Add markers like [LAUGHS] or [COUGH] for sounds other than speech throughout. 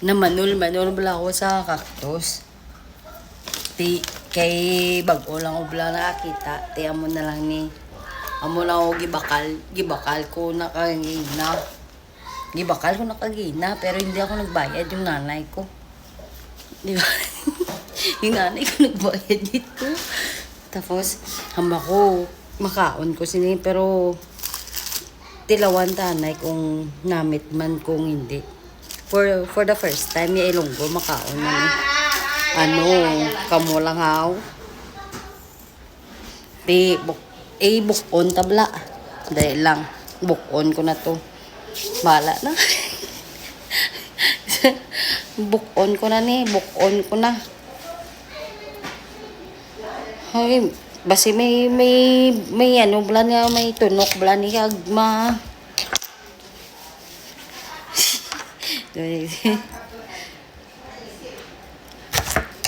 na manul manul bala ako sa cactus. Ti kay bago lang ko bala nakakita, ti amo na lang ni amo na ako gibakal, gibakal ko nakagina. Gibakal ko nakagina pero hindi ako nagbayad yung nanay ko. Di ba? [LAUGHS] yung nanay ko nagbayad dito. Tapos, hamba ko, makaon ko sini, pero tilawan tanay kung namit man kung hindi. For for the first time, yung ilonggo, makaon na ni. Ano, kamo lang haw. Di, buk, eh, bukon tabla. Dahil lang, bukon ko na to. Bala na. [LAUGHS] bukon ko na ni, bukon ko na. Ay, basi may may may ano bala niya may tunok bala niya agma. [LAUGHS]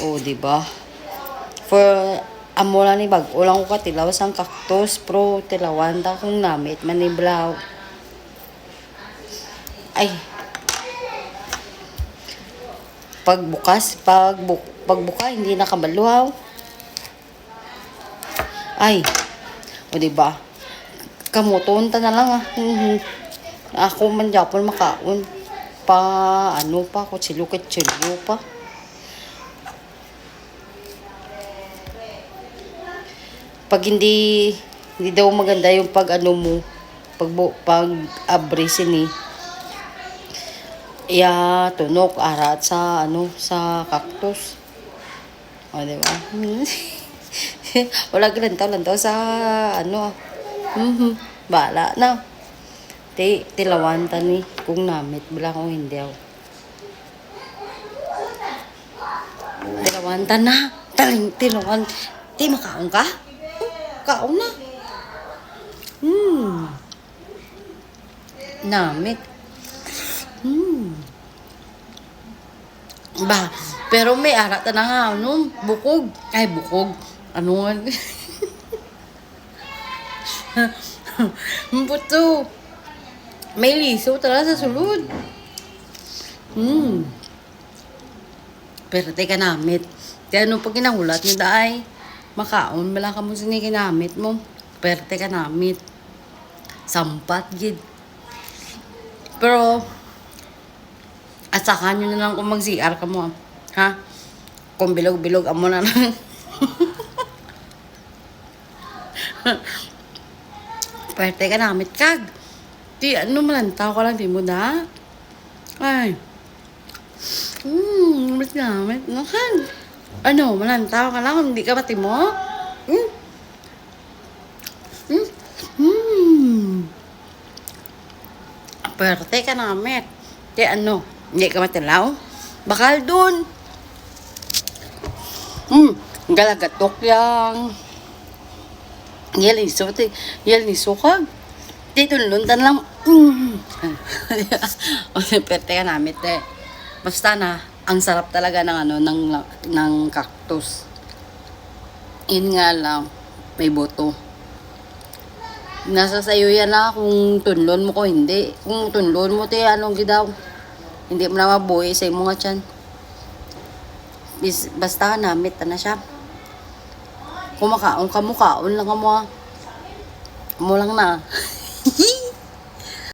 oh, di ba? For amo lang ni bag ulang ko katilaw sang cactus pro tilawan ta kung namit maniblaw. Ay. Pagbukas, pag pagbuka hindi nakabaluhaw. Ay. O di ba? Kamuton na lang ah. Mhm. Ako man japon makaon pa ano pa chilo pa. Pag hindi hindi daw maganda yung pag ano mo pag pag abre sini iya tunok arat sa ano sa cactus. O di ba? [LAUGHS] Wala ka lantaw-lantaw sa ano. Mhm. Bala na. Ti, tilawan ta ni kung namit. Bala kung hindi ako. Tilawan ta na. Taling, tilawan. Ti, makaon ka? Kaon na. Hmm. Namit. Hmm. Ba, pero may arat na nga, ano, bukog. Ay, bukog. Ano nga? [LAUGHS] Puto. May liso talaga sa sulod. Hmm. Pero teka namit. Kaya ano pag kinahulat niyo daay, makaon, wala ka mo sini kinamit mo. Pero teka namit. Sampat, gid. Pero, asakan nyo na lang kung mag-CR ka mo. ah. Ha? Kung bilog-bilog, amo na lang. [LAUGHS] Pwerte ka namit kag. Di, ano malantaw ka lang, di mo na. Ay. Hmm, namit namit. Nakan. Ano, malantaw ka lang, hindi ka pati mo? Hmm? Hmm? Hmm. Pwerte ka namit. Di, ano, hindi ka matilaw? Bakal dun. Hmm, galagatok yang. Yel ni so ti lundan lang. Mm. [LAUGHS] o perte ka namit eh. Basta na ang sarap talaga ng ano ng ng cactus. Yun nga lang may boto. Nasa sayo yan na kung tunlon mo ko hindi. Kung tunlon mo te anong gidaw. Hindi mo na mabuhay sa imo nga tiyan. Basta namit na siya. Kumakaon ka mo, kaon lang ka mo. ah. Mo lang na. [LAUGHS]